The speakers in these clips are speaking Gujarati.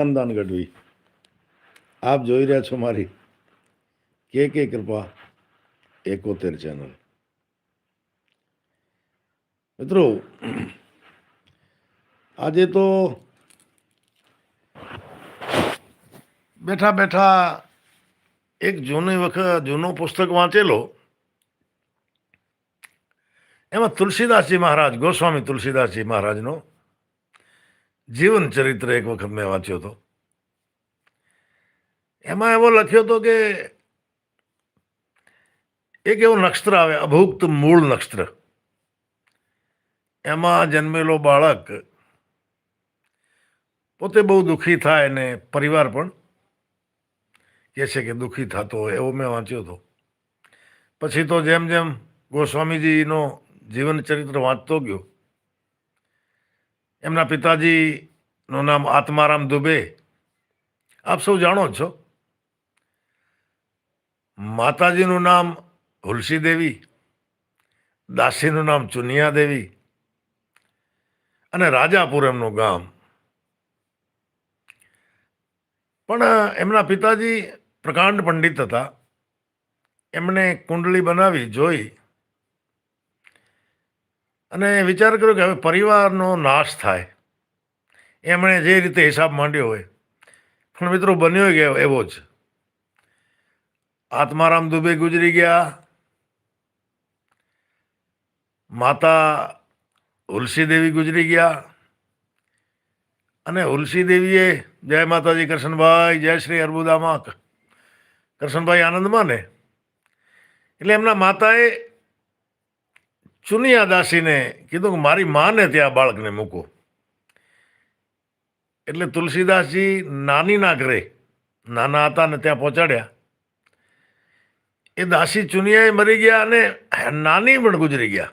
ખાનદાન ગઢવી. આપ જોઈ રહ્યા છો મારી કે કે કૃપા એકોતેર ચેનલ. મિત્રો, આજે તો બેઠા બેઠા એક જૂની વખત જૂનો પુસ્તક વાંચેલો. એમાં તુલસીદાસજી મહારાજ, ગોસ્વામી તુલસીદાસજી મહારાજનો જીવન ચરિત્ર એક વખત મેં વાંચ્યો હતો. એમાં એવો લખ્યો હતો કે એક એવું નક્ષત્ર આવે, અભુક્ત મૂળ નક્ષત્ર. એમાં જન્મેલો બાળક પોતે બહુ દુઃખી થાય અને પરિવાર પણ કહે છે કે દુઃખી થતો હોય, એવો મેં વાંચ્યો હતો. પછી તો જેમ જેમ ગોસ્વામીજીનો જીવન ચરિત્ર વાંચતો ગયો એમના પિતાજીનું નામ આત્મારામ દુબે. આપ સૌ જાણો છો. માતાજીનું નામ હુલસી દેવી દાસીનું નામ ચુનિયા દેવી અને રાજાપુર એમનું ગામ. પણ એમના પિતાજી પ્રકાંડ પંડિત હતા. એમણે કુંડળી બનાવી, જોઈ અને વિચાર કર્યો કે હવે પરિવારનો નાશ થાય. એમણે જે રીતે હિસાબ માંડ્યો હોય. પણ મિત્રો બન્યો ગયો એવો જ. આત્મારામ દુબે ગુજરી ગયા. માતા ઉલસીદેવી દેવી ગુજરી ગયા. અને દેવીએ જય માતાજી કરશનભાઈ જય શ્રી અર્બુદામાં કરશનભાઈ આનંદમાં ને? એટલે એમના માતાએ ચુનિયા દાસીને કીધું કે મારી માને ત્યાં બાળકને મૂકો. એટલે તુલસીદાસજી નાનીના ઘરે, નાના હતા ને ત્યાં પહોંચાડ્યા. એ દાસી ચુનિયાએ મરી ગયા અને નાની પણ ગુજરી ગયા.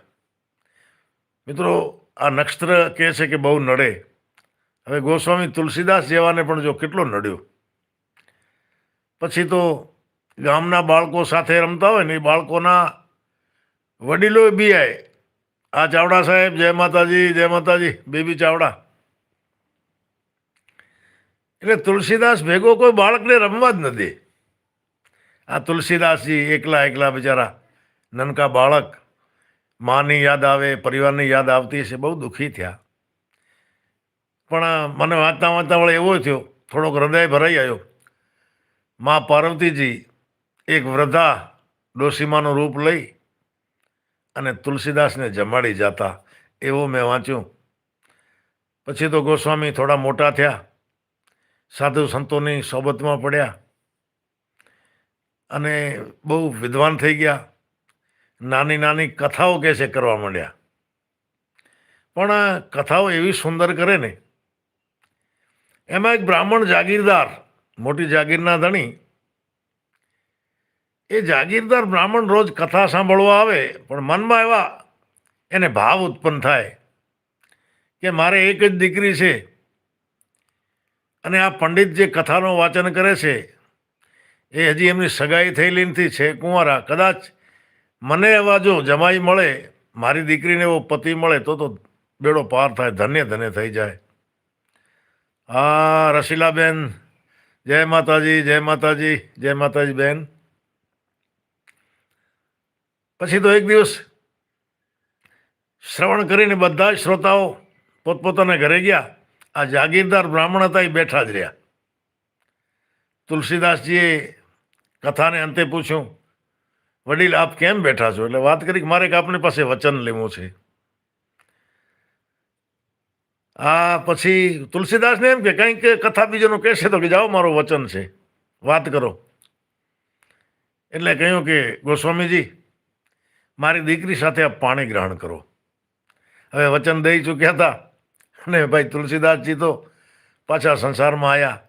મિત્રો, આ નક્ષત્ર કહે છે કે બહુ નડે. હવે ગોસ્વામી તુલસીદાસ જેવાને પણ જો કેટલો નડ્યો. પછી તો ગામના બાળકો સાથે રમતા હોય ને એ બાળકોના વડીલો બી આય. આ ચાવડા સાહેબ, જય માતાજી જય માતાજી, બેબી ચાવડા. એટલે તુલસીદાસ ભેગો કોઈ બાળકને રમવા જ નથી આ તુલસીદાસજી એકલા એકલા બિચારા નનકા બાળક, માની યાદ આવે, પરિવારની યાદ આવતી હશે, બહુ દુઃખી થયા. પણ મને વાંચતા વાંચતા વળે એવો થયો, થોડોક હૃદય ભરાઈ આવ્યો. મા પાર્વતીજી એક વૃદ્ધા ડોસીમાનું રૂપ લઈ અને તુલસીદાસને જમાડી જતા, એવું મેં વાંચ્યું. પછી તો ગોસ્વામી થોડા મોટા થયા. સાધુ સંતોની સોબતમાં પડ્યા. અને બહુ વિદ્વાન થઈ ગયા. નાની નાની કથાઓ કે છે કરવા માંડ્યા. પણ કથાઓ એવી સુંદર કરે ને. એમાં એક બ્રાહ્મણ જાગીરદાર, મોટી જાગીરના ધણી એ જાગીરદાર બ્રાહ્મણ રોજ કથા સાંભળવા આવે, પણ મનમાં એવા એને ભાવ ઉત્પન્ન થાય કે મારે એક જ દીકરી છે અને આ પંડિત જે કથાનું વાચન કરે છે, એ હજી એમની સગાઈ થયેલી નથી છે કુંવારા. કદાચ મને એવા જો જમાઈ મળે, મારી દીકરીને એવો પતિ મળે, તો તો બેડો પાર થાય, ધન્ય ધન્ય થઈ જાય. હા, રસીલાબેન, જય માતાજી જય માતાજી જય માતાજી બેન. પછી તો એક દિવસ શ્રવણ કરીને બધા જ શ્રોતાઓ પોતપોતાના ઘરે ગયા. આ જાગીરદાર બ્રાહ્મણ હતા, એ બેઠા જ રહ્યા. તુલસીદાસજીએ કથાને અંતે પૂછ્યું, વડીલ, આપ કેમ બેઠા છો? એટલે વાત કરી કે મારે એક આપની પાસે વચન લેવું છે. આ પછી તુલસીદાસને એમ કે, કંઈક કથા બીજાનું કહેશે તો કે જાઓ, મારું વચન છે. વાત કરો. એટલે કહ્યું કે, ગોસ્વામીજી મારી દીકરી સાથે આપ પાણી ગ્રહણ કરો. હવે વચન દઈ ચૂક્યા હતા. અને ભાઈ તુલસીદાસજી તો પાછા સંસારમાં આવ્યા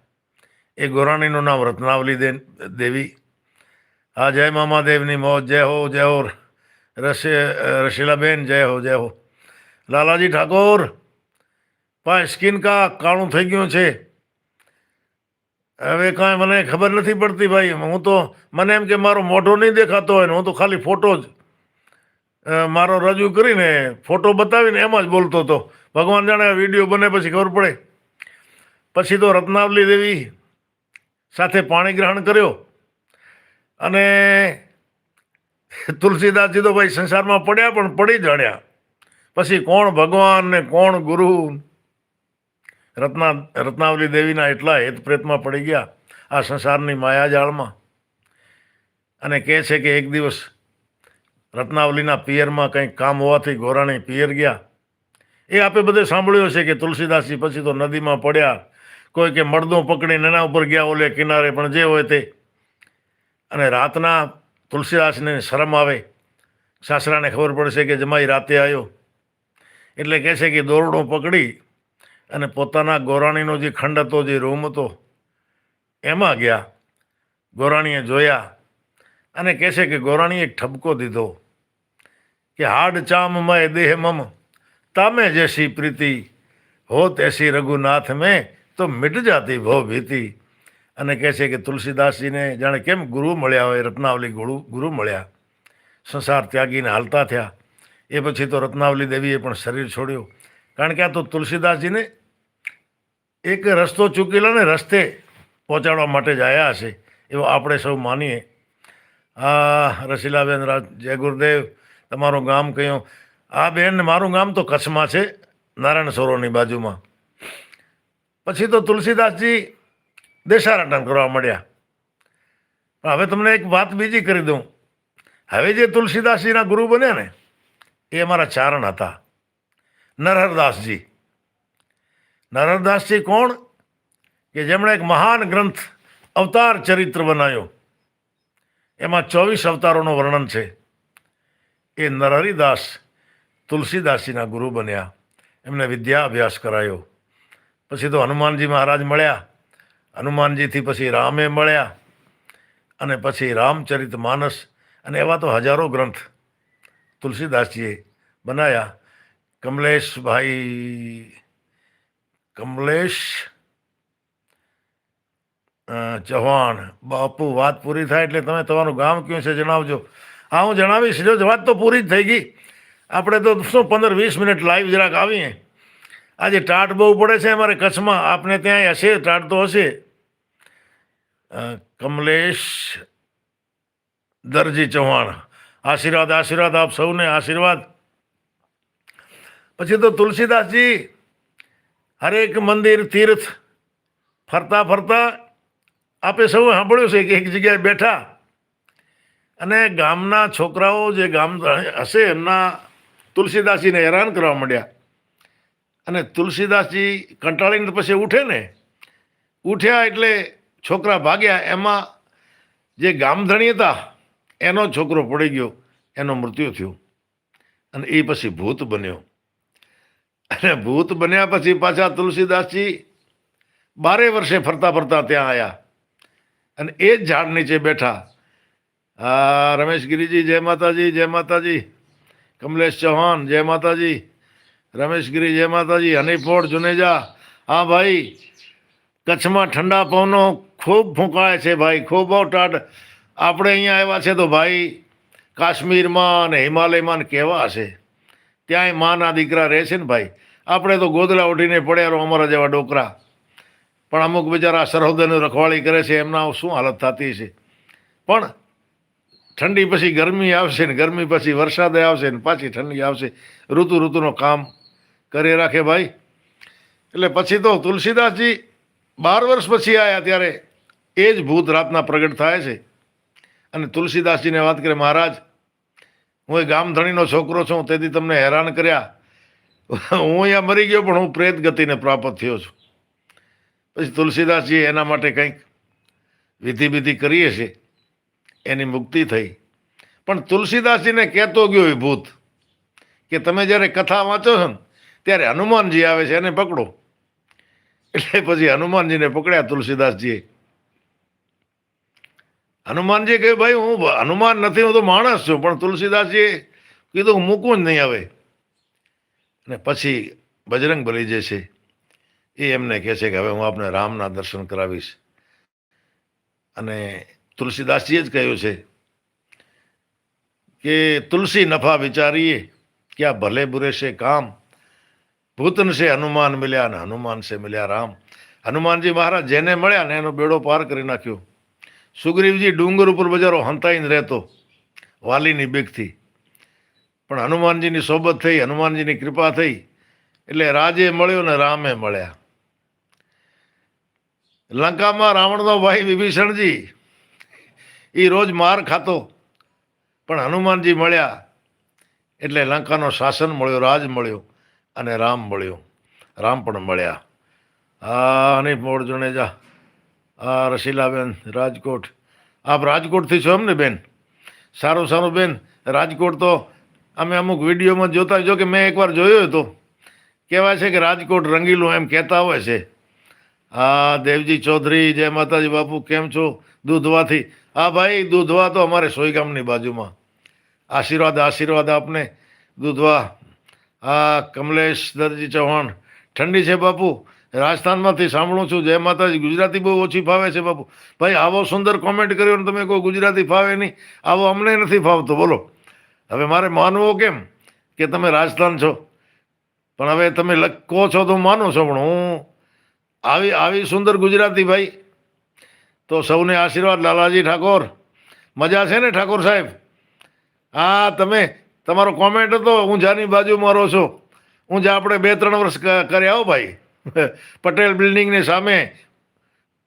એ ગોરાણીનું નામ રત્નાવલી દે દેવી. હા, જય મામાદેવની મોત જય હો જય હો, રસી રસીલાબેન, જય હો જય હો. લાલાજી ઠાકોર પા સ્કિન કા કાળું થઈ ગયું છે. હવે કાંઈ મને ખબર નથી પડતી ભાઈ. હું તો, મને એમ કે મારો મોઢો નહીં દેખાતો હોય ને, હું તો ખાલી ફોટો જ મારો રજૂ કરીને ફોટો બતાવીને એમાં જ બોલતો હતો. ભગવાન જાણે વીડિયો બને પછી ખબર પડે. પછી તો રત્નાવલી દેવી સાથે પાણી ગ્રહણ કર્યો. અને તુલસીદાસજી તો ભાઈ સંસારમાં પડ્યા પણ પડી જડ્યા પછી કોણ ભગવાન ને કોણ ગુરુ? રત્ના, રત્નાવલી દેવીના એટલા હેત પ્રેતમાં પડી ગયા આ સંસારની માયાજાળમાં. અને કહે છે કે એક દિવસ રત્નાવલીના પિયરમાં કંઈક કામ હોવાથી ગોરાણી પિયર ગયા. એ આપે બધે સાંભળ્યું છે કે તુલસીદાસજી પછી તો નદીમાં પડ્યા. કોઈ કે મળદો પકડીને એના ઉપર ગયા ઓલે કિનારે, પણ જે હોય તે. અને રાતના તુલસીદાસને શરમ આવે. સાસરાને ખબર પડશે કે જમાઈ રાતે આવ્યો એટલે કહે છે કે દોરડું પકડી અને પોતાના ગોરાણીનો જે ખંડ હતો, જે રૂમ હતો, એમાં ગયા. ગોરાણીએ જોયા. અને કહે છે કે, ગોરાણીએ એક ઠપકો દીધો કે, હાડ ચામ મય દેહ મમ. તામે જૈસી પ્રીતિ હોત એસી રઘુનાથ મેં, તો મિટ જાતી ભવ ભીતિ. અને કહે છે કે, તુલસીદાસજીને જાણે કેમ ગુરુ મળ્યા હોય, રત્નાવલી ગુરુ ગુરુ મળ્યા. સંસાર ત્યાગીને હાલતા થયા. એ પછી તો રત્નાવલી દેવીએ પણ શરીર છોડ્યું. કારણ કે આ તો તુલસીદાસજીને એક રસ્તો ચૂકેલો ને રસ્તે પહોંચાડવા માટે જ આવ્યા હશે. એવો આપણે સૌ માનીએ. આ રસીલાબેન રાજ, જય ગુરુદેવ. તમારું ગામ કયું? આ બેન, મારું ગામ તો કચ્છમાં છે, નારાયણ સરોવરની બાજુમાં. પછી તો તુલસીદાસજી દેશારાટન કરવા મળ્યા હવે તમને એક વાત બીજી કરી દઉં. હવે જે તુલસીદાસજીના ગુરુ બન્યા ને, એ અમારા ચારણ હતા. નરહરદાસજી. નરહરદાસજી કોણ? કે જેમણે એક મહાન ગ્રંથ, અવતાર ચરિત્ર બનાવ્યો. એમાં ચોવીસ અવતારોનું વર્ણન છે. એ નરહરિદાસ તુલસીદાસજીના ગુરુ બન્યા. એમને વિદ્યા અભ્યાસ કરાયો. પછી તો હનુમાનજી મહારાજ મળ્યા. હનુમાનજીથી પછી રામે મળ્યા. અને પછી રામચરિત માનસ અને એવા તો હજારો ગ્રંથ તુલસીદાસજીએ બનાવ્યા કમલેશભાઈ, કમલેશ ચૌહાણ, બાપુ, વાત પૂરી થાય એટલે તમે તમારું ગામ કયું છે જણાવજો. હા, હું જણાવીશ, જો વાત તો પૂરી જ થઈ ગઈ. આપણે તો શું પંદર વીસ મિનિટ લાઈવ જરાક આવીએ. આજે ટાટ બહુ પડે છે અમારે કચ્છમાં. આપને ત્યાં હશે, ટાટ તો હશે. કમલેશ દરજી ચૌહાણ. આશીર્વાદ આશીર્વાદ આપ સૌને, આશીર્વાદ. પછી તો તુલસીદાસજી, હરેક મંદિર, તીર્થ ફરતા ફરતા આપે સૌ સાંભળ્યું છે કે એક જગ્યાએ બેઠા અને ગામના છોકરાઓ જે ગામ હશે એમના તુલસીદાસજીને હેરાન કરવા માંડ્યા. અને તુલસીદાસજી કંટાળીને પછી ઉઠે ને, ઉઠ્યા એટલે છોકરા ભાગ્યા, એમાં જે ગામધણી હતા, એનો છોકરો પડી ગયો, એનો મૃત્યુ થયું. અને એ પછી ભૂત બન્યો. અને ભૂત બન્યા પછી પાછા તુલસીદાસજી બારે વર્ષે ફરતા ફરતા ત્યાં આવ્યા અને એ જ ઝાડ નીચે બેઠા. રમેશ ગિરીજી, જય માતાજી જય માતાજી. કમલેશ ચૌહાણ, જય માતાજી. રમેશ ગિરી, જય માતાજી. હનીફોડ, જુનેજા. હા ભાઈ, કચ્છમાં ઠંડા પવનો ખૂબ ફૂંકાય છે ભાઈ, ખૂબ ટાટ આપણે અહીંયા આવ્યા છે તો ભાઈ, કાશ્મીરમાં અને હિમાલયમાં કેવા હશે? ત્યાંય માના દીકરા રહે છે ને ભાઈ. આપણે તો ગોદલા ઉઠીને પડ્યા રહો અમારા જેવા ડોકરા. પણ અમુક બિચારા સરહદની રખવાળી કરે છે, એમના શું હાલત થતી છે? પણ ઠંડી પછી ગરમી આવશે ને, ગરમી પછી વરસાદ આવશે ને, પાછી ઠંડી આવશે. ઋતુ ઋતુનો કામ કરી રાખે ભાઈ. એટલે પછી તો તુલસીદાસજી બાર વર્ષ પછી આવ્યા ત્યારે એ જ ભૂત રાતના પ્રગટ થાય છે. અને તુલસીદાસજીને વાત કરે, મહારાજ, હું એ ગામધણીનો છોકરો છું તેથી તમને હેરાન કર્યા. હું અહીંયા મરી ગયો, પણ હું પ્રેત ગતિને પ્રાપ્ત થયો છું. પછી તુલસીદાસજી એના માટે કંઈક વિધિ વિધિ કરીએ છીએ. એની મુક્તિ થઈ. પણ તુલસીદાસજીને કહેતો ગયો એ ભૂત કે તમે જ્યારે કથા વાંચો છો ને, ત્યારે હનુમાનજી આવે છે, એને પકડો. એટલે પછી હનુમાનજીને પકડ્યા તુલસીદાસજીએ. હનુમાનજી કહ્યું ભાઈ, હું હનુમાન નથી, હું તો માણસ છું, પણ તુલસીદાસજીએ કીધું, હું મૂકવું જ નહીં આવે અને પછી બજરંગ બલી જે છે એ એમને કહે છે કે હવે હું આપને રામના દર્શન કરાવીશ. અને તુલસીદાસજીએ જ કહ્યું છે કે તુલસી નફા વિચારીએ, ક્યાં ભલે બુરે છે કામ, ભૂતન છે હનુમાન મળ્યા અને હનુમાન છે મળ્યા રામ. હનુમાનજી મહારાજ જેને મળ્યા ને એનો બેડો પાર કરી નાખ્યો. સુગ્રીવજી ડુંગર ઉપર બજારો હંતાઈને રહેતો, વાલીની બીકથી. પણ હનુમાનજીની સોબત થઈ, હનુમાનજીની કૃપા થઈ, એટલે રાજે મળ્યો ને રામે મળ્યા. લંકામાં રાવણનો ભાઈ વિભીષણજી એ રોજ માર ખાતો. પણ હનુમાનજી મળ્યા એટલે લંકાનો શાસન મળ્યો, રાજ મળ્યો અને રામ મળ્યો. રામ પણ મળ્યા. આ અનિપ મોડ જુનેજા આ રસીલાબેન, રાજકોટ. આપ રાજકોટથી છો એમ ને, બેન? સારું સારું, બેન. રાજકોટ તો અમે અમુક વિડીયોમાં જોતા જો કે મેં એકવાર જોયો હતો. કહેવાય છે કે રાજકોટ રંગીલું એમ કહેતા હોય છે. હા, દેવજી ચૌધરી, જય માતાજી, બાપુ, કેમ છો? દૂધવાથી. હા, ભાઈ, દૂધવા તો અમારે સોયગામની બાજુમાં. આશીર્વાદ આશીર્વાદ આપને. દૂધવા. હા, કમલેશ દરજી ચૌહાણ. ઠંડી છે, બાપુ? રાજસ્થાનમાંથી સાંભળું છું, જય માતાજી. ગુજરાતી બહુ ઓછી ફાવે છે, બાપુ. ભાઈ, આવો સુંદર કોમેન્ટ કર્યો ને તમે કહો ગુજરાતી ફાવે નહીં. આવો અમને નથી ફાવતો. બોલો. હવે મારે માનવો કેમ કે તમે રાજસ્થાન છો? પણ હવે તમે લખ- છો તો હું માનું છો, પણ હું આવી આવી સુંદર ગુજરાતી ભાઈ. તો સૌને આશીર્વાદ, લાલાજી ઠાકોર. મજા છે ને ઠાકોર સાહેબ? હા, તમે, તમારો કોમેન્ટ હતો ઊંઝાની બાજુમાં રહો છો. જે આપણે બે, ત્રણ વર્ષ કર્યા હો ભાઈ. પટેલ બિલ્ડિંગની સામે.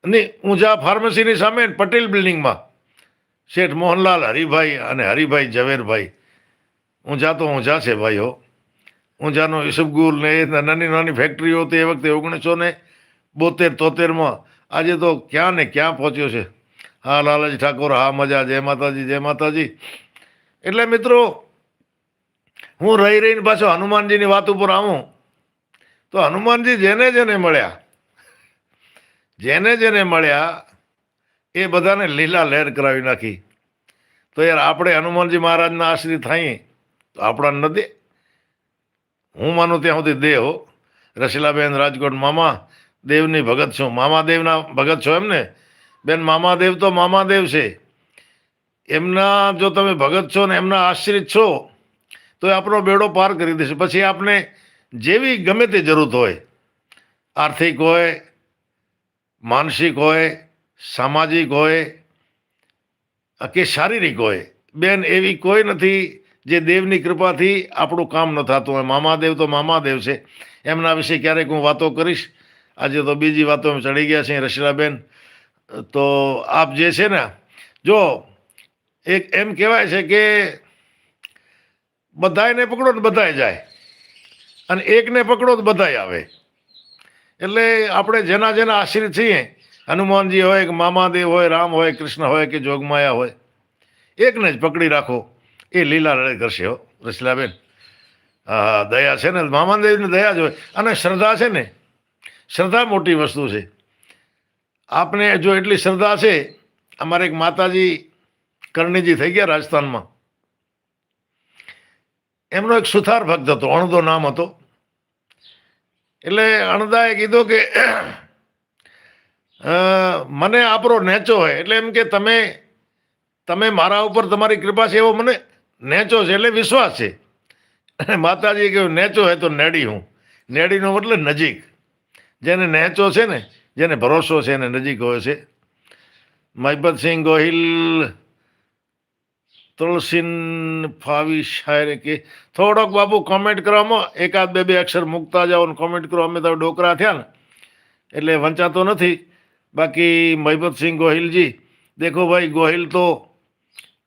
નહીં ઊંઝા ફાર્મસીની સામે પટેલ બિલ્ડિંગમાં. શેઠ મોહનલાલ, હરિભાઈ અને હરિભાઈ ઝવેરભાઈ. ઊંઝા તો ઊંઝા છે ભાઈ હો. ઊંઝાનો ઈસબગુલ ને એ નાની નાની ફેક્ટરીઓ તે વખતે ઓગણીસો ને બોતેર, તોતેરમાં. આજે તો ક્યાં ને ક્યાં પહોંચ્યો છે? હા, લાલજી ઠાકોર, હા, મજા, જય માતાજી જય માતાજી. એટલે મિત્રો, હું રહી રહીને પાછો હનુમાનજીની વાત ઉપર આવું. તો હનુમાનજી જેને જેને મળ્યા, જેને જેને મળ્યા, એ બધાને લીલા લહેર કરાવી નાખી. તો યાર, આપણે હનુમાનજી મહારાજના આશ્રિત થઈએ, તો આપણા નથી હું માનું ત્યાં સુધી દેહ રસીલાબેન રાજકોટ મામા દેવની ભગત છું. મામાદેવના ભગત છો એમ ને બેન, મામાદેવ તો મામાદેવ છે. એમના જો તમે ભગત છો ને એમના આશ્રિત છો, તો એ આપણો બેડો પાર કરી દેશે. પછી આપણે જેવી ગમે તે જરૂરત હોય, આર્થિક હોય, માનસિક હોય, સામાજિક હોય, કે શારીરિક હોય, બેન, એવી કોઈ નથી જે દેવની કૃપાથી આપણું કામ ન થતું હોય. મામાદેવ તો મામાદેવ છે. એમના વિશે ક્યારેક હું વાતો કરીશ. આજે તો બીજી વાતો ચડી ગયા છે રશીલાબેન. તો આપ જે છે ને, જો, એક એમ કહેવાય છે કે બધાયને પકડો તો બધાય જાય. અને એકને પકડો તો બધાય આવે. એટલે આપણે જેના જેના આશ્રિત છીએ, હનુમાનજી હોય કે મામાદેવ હોય, રામ હોય, કૃષ્ણ હોય કે જોગમાયા હોય, એકને જ પકડી રાખો. એ લીલા લડે કરશે હો રસલાબેન દયા છે ને, મામાદેવની દયા જ હોય. અને શ્રદ્ધા છે ને શ્રદ્ધા મોટી વસ્તુ છે. આપને જો એટલી શ્રદ્ધા છે, અમારે એક માતાજી કરણીજી થઈ ગયા રાજસ્થાનમાં. એમનો એક સુથાર ભક્ત હતો, અણદો નામ હતો. એટલે અણદાએ કીધું કે મને આપણો નેચો હોય, એટલે એમ કે તમે તમે મારા ઉપર તમારી કૃપા છે એવો મને નેચો છે, એટલે વિશ્વાસ છે. માતાજીએ કહ્યું, નેચો હોય તો નેડી હું. નેડીનો મતલબ નજીક. જેને નેચો છે ને, જેને ભરોસો છે એને નજીક હોય છે. મહિબતસિંહ ગોહિલ, તુલસીન ફાવી શાયરે કે થોડોક બાપુ કોમેન્ટ કરવામાં એકાદ બે બે અક્ષર મૂકતા જાઓ અને કોમેન્ટ કરો. અમે તો ડોકરા થયા ને, એટલે વંચાતો નથી. બાકી મહિબતસિંહ ગોહિલજી, દેખો ભાઈ ગોહિલ તો,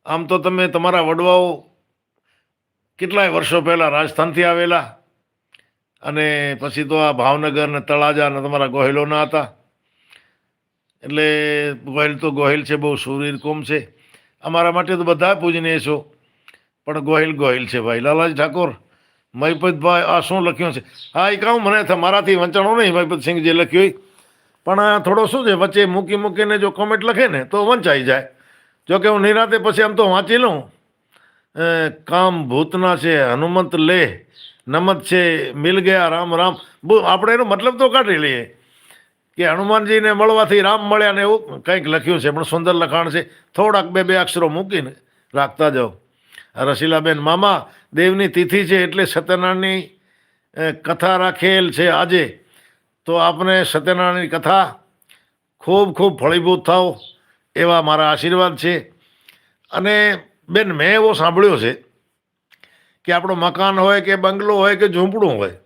આમ તો તમે તમારા વડવાઓ કેટલાય વર્ષો પહેલાં રાજસ્થાનથી આવેલા અને પછી તો આ ભાવનગર ને તળાજા ને તમારા ગોહિલોના હતા. એટલે ગોહિલ તો ગોહિલ છે, બહુ સુરીર કોમ છે. અમારા માટે તો બધા પૂજનીય છો. પણ ગોહિલ ગોહિલ છે ભાઈ. લાલાજી ઠાકોર, મહિપતભાઈ, આ શું લખ્યું છે? હા એ કહું, મને મારાથી વંચાણો નહીં મહિપતસિંહ જે લખ્યું હોય. પણ થોડો શું છે, વચ્ચે મૂકી મૂકીને જો કોમેન્ટ લખે ને, તો વંચાઈ જાય. જોકે હું નિરાતે પછી આમ તો વાંચી લઉં. કામ ભૂતના છે, હનુમંત લે. નમત છે, મિલ ગયા, રામ રામ. આપણે એનો મતલબ તો કાઢી લઈએ કે હનુમાનજીને મળવાથી રામ મળ્યા ને એવું કંઈક લખ્યું છે, પણ સુંદર લખાણ છે. થોડાક બે બે અક્ષરો મૂકીને રાખતા જાઓ. રસીલાબેન મામા, દેવની તિથિ છે એટલે સત્યનારાયણની કથા રાખેલ છે આજે. તો આપને સત્યનારાયણની કથા ખૂબ ખૂબ ફળીભૂત થાવ એવા મારા આશીર્વાદ છે. અને બેન, મેં એવો સાંભળ્યો છે કે આપણો મકાન હોય કે બંગલો હોય કે ઝૂંપડું હોય.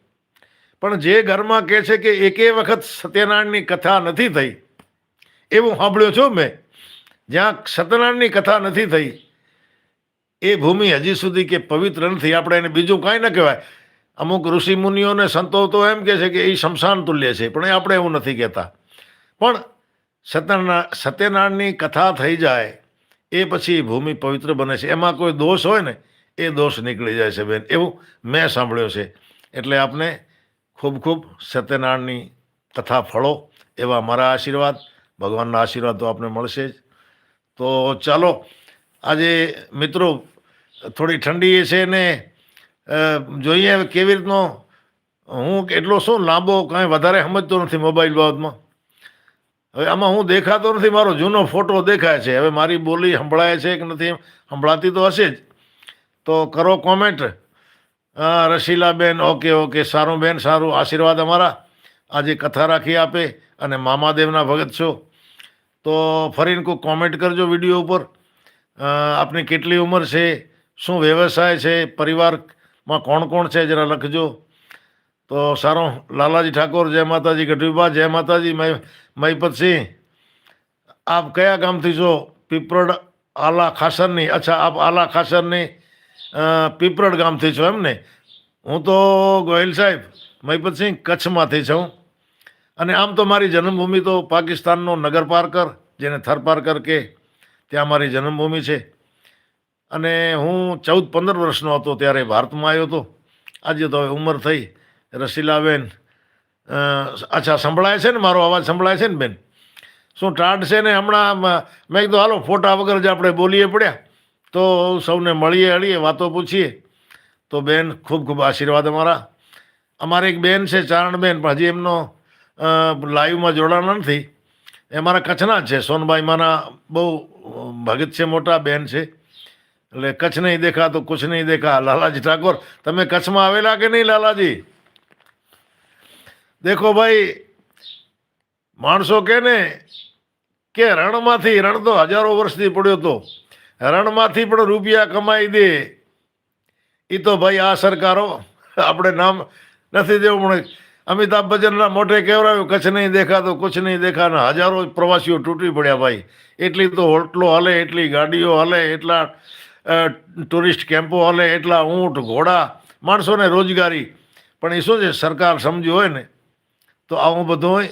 પણ જે ઘરમાં કહે છે કે એકે વખત સત્યનારાયણની કથા નથી થઈ, એવું સાંભળ્યો છું મેં. જ્યાં સત્યનારાયણની કથા નથી થઈ, એ ભૂમિ હજી સુધી કે પવિત્ર નથી. આપણે એને બીજું કાંઈ ન કહેવાય. અમુક ઋષિ મુનિઓને સંતો તો એમ કહે છે કે એ શમશાન તુલ્ય છે, પણ એ આપણે એવું નથી કહેતા. પણ સત્યનારાયણ સત્યનારાયણની કથા થઈ જાય, એ પછી ભૂમિ પવિત્ર બને છે. એમાં કોઈ દોષ હોય ને એ દોષ નીકળી જાય છે બેન, એવું મેં સાંભળ્યો છે. એટલે આપને ખૂબ ખૂબ સત્યનારાયણની કથા ફળો એવા મારા આશીર્વાદ, ભગવાનના આશીર્વાદ તો આપને મળશે જ. તો ચાલો, આજે મિત્રો થોડી ઠંડી છે ને જોઈએ કેવી રીતનો, હું એટલો શું લાંબો કાંઈ વધારે સમજતો નથી મોબાઈલ બાબતમાં. હવે આમાં હું દેખાતો નથી, મારો જૂનો ફોટો દેખાય છે. હવે મારી બોલી સંભળાય છે કે નથી, સંભળાતી તો હશે જ. તો કરો કોમેન્ટ રસીલાબેન ઓકે ઓકે સારું બેન સારું આશીર્વાદ અમારા. આજે કથા રાખી આપે અને મામાદેવના ભગત છો. તો ફરીને કોઈ કોમેન્ટ કરજો વીડિયો ઉપર. આપની કેટલી ઉંમર છે? શું વ્યવસાય છે? પરિવારમાં કોણ કોણ છે? જરા લખજો. તો સારો લાલાજી ઠાકોર, જય માતાજી, ગઢવીબા, જય માતાજી મહીપતસિંહ આપ કયા ગામથી છો? પીપરડ આલા ખાસરની, અચ્છા, આપ આલા ખાસરની પીપરડ ગામથી છો એમ ને હું તો ગોહિલ સાહેબ, મહિપતસિંહ કચ્છમાંથી છું. અને આમ તો મારી જન્મભૂમિ તો પાકિસ્તાનનો નગર પારકર જેને થર પારકર કે, ત્યાં મારી જન્મભૂમિ છે. અને હું ચૌદ પંદર વર્ષનો હતો ત્યારે ભારતમાં આવ્યો હતો. આજે તો હવે ઉંમર થઈ. રસીલાબેન અચ્છા, સંભળાય છે ને? મારો અવાજ સંભળાય છે ને બેન? શું ટાઢ છે ને? હમણાં મેં કીધું, હાલો, ફોટા વગર જ આપણે બોલીએ પડ્યા. તો સૌને મળીએ અળીએ વાતો પૂછીએ. તો બેન, ખૂબ ખૂબ આશીર્વાદ અમારા. અમારે એક બેન છે, ચારણબેન, પણ હજી એમનો લાઈવમાં જોડાણ નથી. એ મારા કચ્છના જ છે. સોનભાઈ મારા બહુ ભગત છે, મોટા બેન છે. એટલે કચ્છ નહીં દેખા તો કુછ નહીં દેખા. લાલાજી ઠાકોર, તમે કચ્છમાં આવેલા કે નહીં લાલાજી? દેખો ભાઈ, માણસો કે ને, કે રણમાંથી રણ તો હજારો વર્ષથી પડ્યો તો રણમાંથી પણ રૂપિયા કમાઈ દે. એ તો ભાઈ આ સરકારો, આપણે નામ નથી દેવું, પણ અમિતાભ બચ્ચનના મોઢે કહેવરાયું, કચ્છ નહીં દેખાતો કુછ નહીં દેખાના. હજારો પ્રવાસીઓ તૂટી પડ્યા ભાઈ. એટલી તો હોટલો હલે, એટલી ગાડીઓ હલે, એટલા ટુરિસ્ટ કેમ્પો હલે, એટલા ઊંટ, ઘોડા, માણસોને રોજગારી. પણ એ શું છે, સરકાર સમજ્યું હોય ને, તો આવું બધું હોય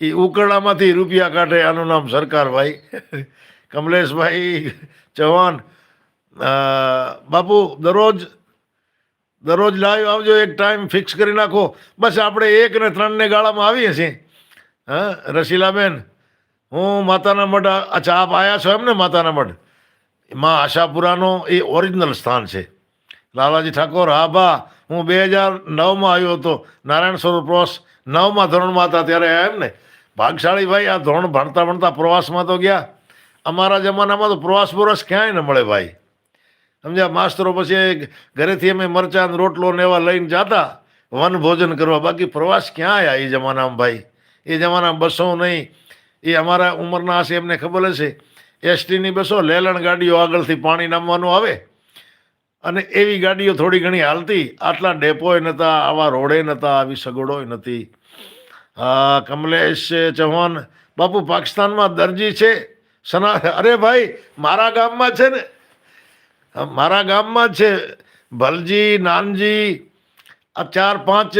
એ ઉકરડામાંથી રૂપિયા કાઢે, આનું નામ સરકાર ભાઈ. કમલેશભાઈ ચૌહાણ બાપુ, દરરોજ દરરોજ લાઈવ આવજો, એક ટાઈમ ફિક્સ કરી નાખો. બસ આપણે એક ને ત્રણને ગાળામાં આવીએ છીએ. હા, રસીલાબેન, હું માતાના મઢ, અચ્છા, આપ આવ્યા છો એમ ને માતાના મઢ? માં આશાપુરાનો એ ઓરિજિનલ સ્થાન છે. લાલાજી ઠાકોર, હા બા, હું બે હજાર નવમાં આવ્યો હતો. નારાયણ સ્વરૂપ પ્રવાસ નવમાં ધોરણમાં હતા ત્યારે એમ ને ભાગશાળી ભાઈ આ ધોરણ ભણતા ભણતા પ્રવાસમાં તો ગયા. અમારા જમાનામાં તો પ્રવાસ પ્રવાસ ક્યાંય ન મળે ભાઈ. સમજ્યા? માસ્તરો પછી ઘરેથી અમે મરચાં રોટલો ને એવા લઈને જતા, વન ભોજન કરવા. બાકી પ્રવાસ ક્યાં આવ્યા એ જમાનામાં ભાઈ? એ જમાનામાં બસો નહીં. એ અમારા ઉંમરના હશે એમને ખબર હશે. એસટીની બસો, લેલણ ગાડીઓ આગળથી પાણી નામવાનું આવે. અને એવી ગાડીઓ થોડી ઘણી હાલતી. આટલા ડેપોય નહોતા આવા રોડે નહોતા આવી સગવડોય નથી. કમલેશ ચૌહાણ, બાપુ પાકિસ્તાનમાં દરજી છે? સના, અરે ભાઈ, મારા ગામમાં છે ને મારા ગામમાં છે, ભલજી, નાનજી, આ ચાર, પાંચ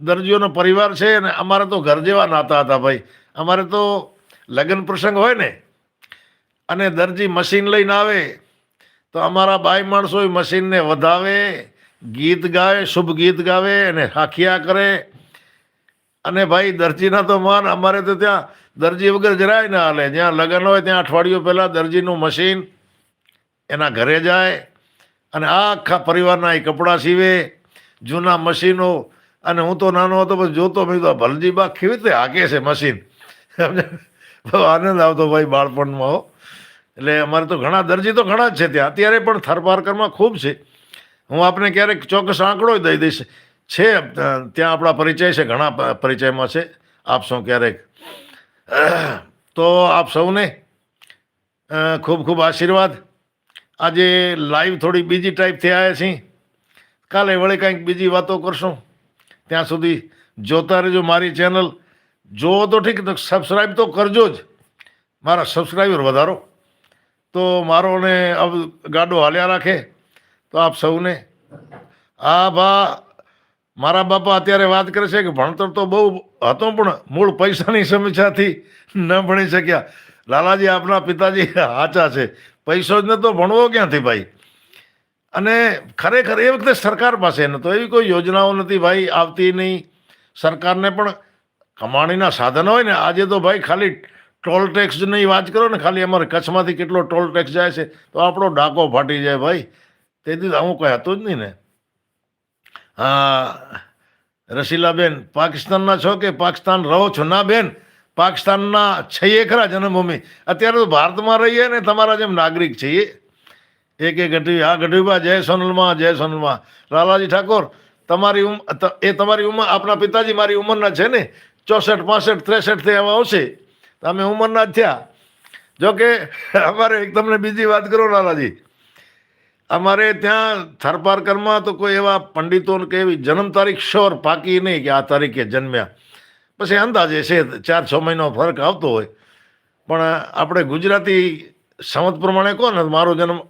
દરજીઓનો પરિવાર છે અને અમારે તો ઘર જેવા નાતા હતા ભાઈ. અમારે તો લગ્ન પ્રસંગ હોય ને, અને દરજી મશીન લઈને આવે, તો અમારા બાઈ માણસો મશીનને વધાવે, ગીત ગાવે, શુભ ગીત ગાવે, અને હાખિયા કરે. અને ભાઈ, દરજીના તો માન અમારે તો ત્યાં દરજી વગર જરાય ના હાલે. જ્યાં લગ્ન હોય ત્યાં અઠવાડિયું પહેલાં દરજીનું મશીન એના ઘરે જાય અને આખા પરિવારના એ કપડાં સીવે, જૂના મશીનો, અને હું તો નાનો હતો, પછી જોતો મેં કીધું, આ ભલજી બા કેવી રીતે હાકે છે મશીન? આનંદ આવતો ભાઈ બાળપણમાં હો. એટલે અમારે તો ઘણા, દરજી તો ઘણા જ છે ત્યાં. અત્યારે પણ થરપારકરમાં ખૂબ છે. હું આપને ક્યારેક ચોક્કસ આંકડો દઈ દઈશ. છે ત્યાં આપણા પરિચય છે, ઘણા પરિચયમાં છે. આપશો ક્યારેક? તો આપ સૌને ખૂબ ખૂબ આશીર્વાદ. આજે લાઈવ થોડી બીજી ટાઈપથી આવ્યા છીએ કાલે વળે કંઈક બીજી વાતો કરશું. ત્યાં સુધી જોતા રહેજો મારી ચેનલ જોવો તો ઠીક સબસ્ક્રાઈબ તો કરજો જ. મારા સબસ્ક્રાઈબર વધારો. તો મારો ને ગાડો હાલ્યા રાખે. તો આપ સૌને આ બા મારા બાપા અત્યારે વાત કરે છે કે ભણતર તો બહુ હતો પણ મૂળ પૈસાની સમસ્યાથી ન ભણી શક્યા. લાલાજી આપના પિતાજી સાચા છે. પૈસો જ નતો, ભણવો ક્યાંથી ભાઈ? અને ખરેખર એ વખતે સરકાર પાસે નહોતો એવી કોઈ યોજનાઓ નથી ભાઈ, આવતી નહીં. સરકારને પણ કમાણીના સાધનો હોય ને, આજે તો ભાઈ ખાલી ટોલ ટેક્સની વાત કરો ને, ખાલી અમારે કચ્છમાંથી કેટલો ટોલ ટેક્સ જાય છે, તો આપણો ડાકો ફાટી જાય ભાઈ. તેથી આવું કંઈ હતું જ નહીં ને. હા રસીલાબેન પાકિસ્તાનના છો કે પાકિસ્તાન રહો છો? ના બેન, પાકિસ્તાનના છીએ ખરા જન્મભૂમિ. અત્યારે તો ભારતમાં રહીએ ને તમારા જેમ નાગરિક છીએ. એક એ ગઢવી, હા, ગઢવીબા, જય સોનલમાં જય સોનલમાં. લાલાજી ઠાકોર, તમારી એ તમારી ઉંમર, આપણા પિતાજી મારી ઉંમરના છે ને? ચોસઠ, પાસઠ ત્રેસઠથી એવા આવશે તમે ઉંમરના જ થયા. જોકે, અમારે એક તમને બીજી વાત કરો, લાલાજી. અમારે ત્યાં થરપારકરમાં તો કોઈ એવા પંડિતો કે એવી જન્મ તારીખ શ્યોર પાકી નહીં કે આ તારીખે જન્મ્યા. પછી અંદાજે છે, ચાર છ મહિનો ફરક આવતો હોય. પણ આપણે ગુજરાતી સંવત પ્રમાણે કહો ને, મારો જન્મ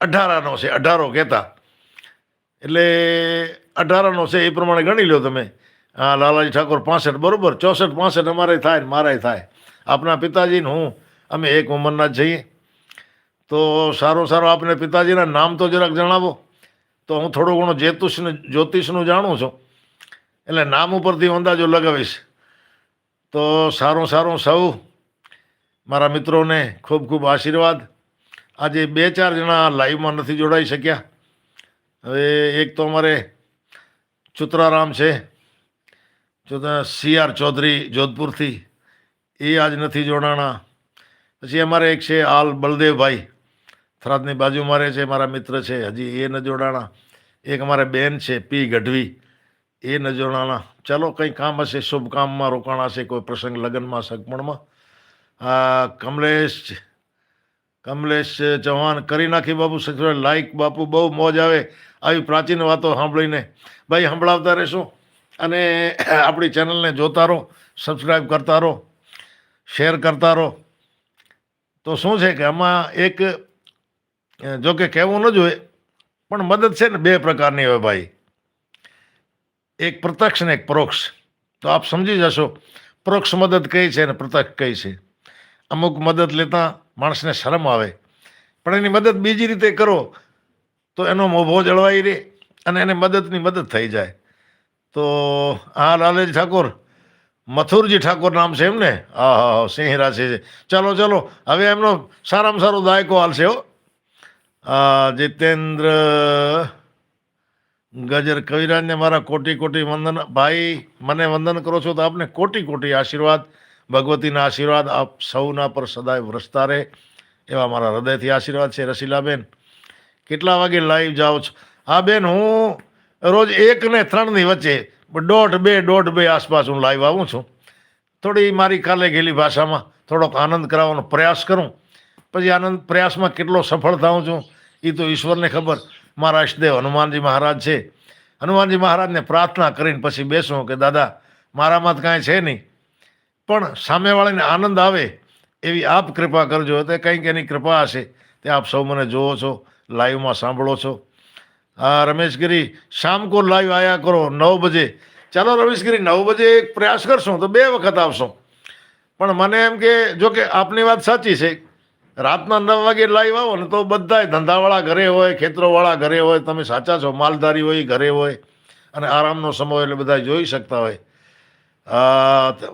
અઢારાનો છે, અઢારો કહેતા. એટલે અઢારાનો છે, એ પ્રમાણે ગણી લો તમે. હા લાલાજી ઠાકોર પાસઠ, બરોબર, ચોસઠ, પાસઠ અમારે થાય ને મારાય થાય. આપણા પિતાજીને હું, અમે એક ઉંમરના જ જઈએ તો સારું સારું આપને પિતાજીના નામ તો જરાક જણાવો. તો હું થોડું ઘણું જ્યોતિષને જ્યોતિષનું જાણું છું. એટલે નામ ઉપરથી અંદાજો લગાવીશ. તો સારું સારું સૌ મારા મિત્રોને ખૂબ ખૂબ આશીર્વાદ. આજે બે ચાર જણા લાઈવમાં નથી જોડાઈ શક્યા. હવે એક તો અમારે ચુતરારામ છે. સી આર ચૌધરી જોધપુરથી. એ આજ નથી જોડાણા. પછી અમારે એક છે આલ બલદેવભાઈ. થરાદની બાજુમાં રહે છે, મારા મિત્ર છે, હજી એ ન જોડાણા. એક અમારે બેન છે, પી ગઢવી. એ ન જોડાણા. ચાલો, કંઈ કામ હશે શુભ કામમાં રોકાણા હશે, કોઈ પ્રસંગ લગ્નમાં, સગપણમાં. કમલેશ કમલેશ ચૌહાણ કરી નાખી બાપુ સચિવાલય લાઈક બાપુ, બહુ મોજ આવે આવી પ્રાચીન વાતો સાંભળીને. ભાઈ, સંભળાવતા રહેશું અને આપણી ચેનલને જોતા રહો સબસ્ક્રાઈબ કરતા રહો શેર કરતા રહો. તો શું છે કે આમાં એક જો કે કહેવું ન જોઈએ, પણ મદદ છે ને બે પ્રકારની હોય ભાઈ. એક પ્રત્યક્ષ ને એક પરોક્ષ. તો આપ સમજી જશો, પરોક્ષ મદદ કઈ છે ને પ્રત્યક્ષ કઈ છે? અમુક મદદ લેતા માણસને શરમ આવે, પણ એની મદદ બીજી રીતે કરો, તો એનો મોભો જળવાઈ રહે અને એને મદદની મદદ થઈ જાય. તો હા, લાલેજ ઠાકોર, મથુરજી ઠાકોર નામ છે એમને? હા હા સિંહ રાશિ છે. ચાલો ચાલો, હવે એમનો સારામાં સારો દાયકો હાલશે હો. જીતેન્દ્ર ગજર કવિરાજને મારા કોટી કોટી વંદન. ભાઈ, મને વંદન કરો છો તો આપને કોટી કોટી આશીર્વાદ, ભગવતીના આશીર્વાદ આપ સૌના પર સદાય વરસતા રહે એવા મારા હૃદયથી આશીર્વાદ છે રસીલાબેન. કેટલા વાગે લાઈવ જાઓ છો? હા બેન, હું રોજ એક ને ત્રણની વચ્ચે દોઢ બે દોઢ બે આસપાસ હું લાઈવ આવું છું. થોડી મારી કાલે ગયેલી ભાષામાં થોડોક આનંદ કરાવવાનો પ્રયાસ કરું. પછી આનંદ પ્રયાસમાં કેટલો સફળ થાઉં છું? એ તો ઈશ્વરને ખબર. મારા ઈષ્ટદેવ હનુમાનજી મહારાજ છે. હનુમાનજી મહારાજને પ્રાર્થના કરીને પછી બેસું કે, દાદા, મારામાં તો કાંઈ છે નહીં. પણ સામેવાળાને આનંદ આવે એવી આપ કૃપા કરજો. તો કંઈક એની કૃપા હશે. તે આપ સૌ મને જુઓ છો, લાઈવમાં સાંભળો છો. હા રમેશગીરી શામ કો લાઈવ આયા કરો નવ બજે. ચાલો રમેશગીરી નવ બજે એક પ્રયાસ કરશું તો બે વખત આવશું. પણ મને એમ કે, જો કે આપની વાત સાચી છે. રાતના નવ વાગે લાઈવ આવો ને તો બધાય ધંધાવાળા ઘરે હોય, ખેતરોવાળા ઘરે હોય, તમે સાચા છો, માલધારી હોય ઘરે હોય અને આરામનો સમય એટલે બધા જોઈ શકતા હોય.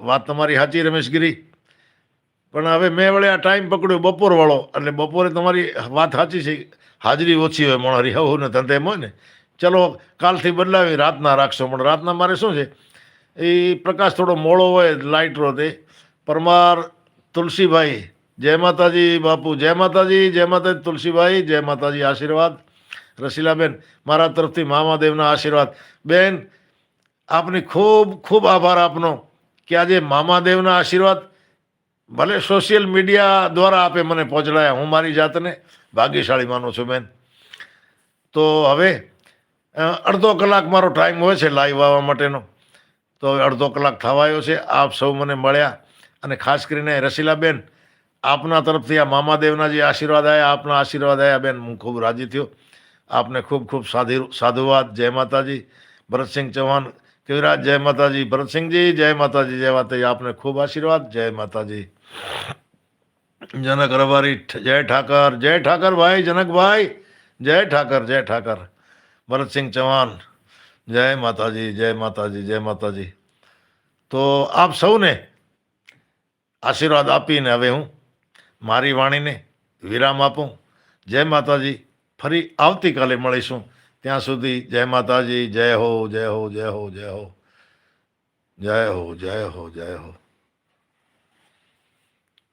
વાત તમારી સાચી રમેશગીરી પણ હવે મેં વળે આ ટાઈમ પકડ્યો બપોરવાળો, એટલે બપોરે તમારી વાત સાચી છે, હાજરી ઓછી હોય, મોણ હરિહવું ને ધંધે એમ હોય ને. ચલો, કાલથી બદલાવી, રાતના રાખશો, પણ રાતના મારે શું છે? એ પ્રકાશ થોડો મોળો હોય લાઇટરો તે. પરમાર તુલસીભાઈ જય માતાજી બાપુ, જય માતાજી જય માતાજી તુલસીભાઈ જય માતાજી આશીર્વાદ. રસીલાબેન, મારા તરફથી મામાદેવના આશીર્વાદ. બેન, આપની ખૂબ ખૂબ આભાર આપનો કે આજે મામાદેવના આશીર્વાદ ભલે સોશિયલ મીડિયા દ્વારા આપે મને પહોંચડાયા, હું મારી જાતને ભાગ્યશાળી માનું છું, બેન. તો હવે અડધો કલાક મારો ટાઈમ હોય છે લાઈવ આવવા માટેનો. તો હવે અડધો કલાક થવાયો છે, આપ સૌ મને મળ્યા. અને ખાસ કરીને રસીલાબેન આપના તરફથી આ મામાદેવના જે આશીર્વાદ આવ્યા આપના આશીર્વાદ આવ્યા બેન, હું ખૂબ રાજી થયો. આપને ખૂબ ખૂબ સાધી સાધુવાદ. જય માતાજી. ભરતસિંહ ચૌહાણ, કવિરાજ, જય માતાજી. ભરતસિંહજી, જય માતાજી. જય માતાજી આપને ખૂબ આશીર્વાદ. જય માતાજી. જનક રબારી જય ઠાકર. જય ઠાકર ભાઈ જનકભાઈ જય ઠાકર જય ઠાકર. ભરતસિંહ ચૌહાણ, જય માતાજી જય માતાજી જય માતાજી. તો આપ સૌને આશીર્વાદ આપીને હવે હું મારી વાણીને વિરામ આપું. જય માતાજી. ફરી આવતીકાલે મળીશું. ત્યાં સુધી જય માતાજી. જય હો જય હો જય હો જય હો. જય હો જય હો જય હો.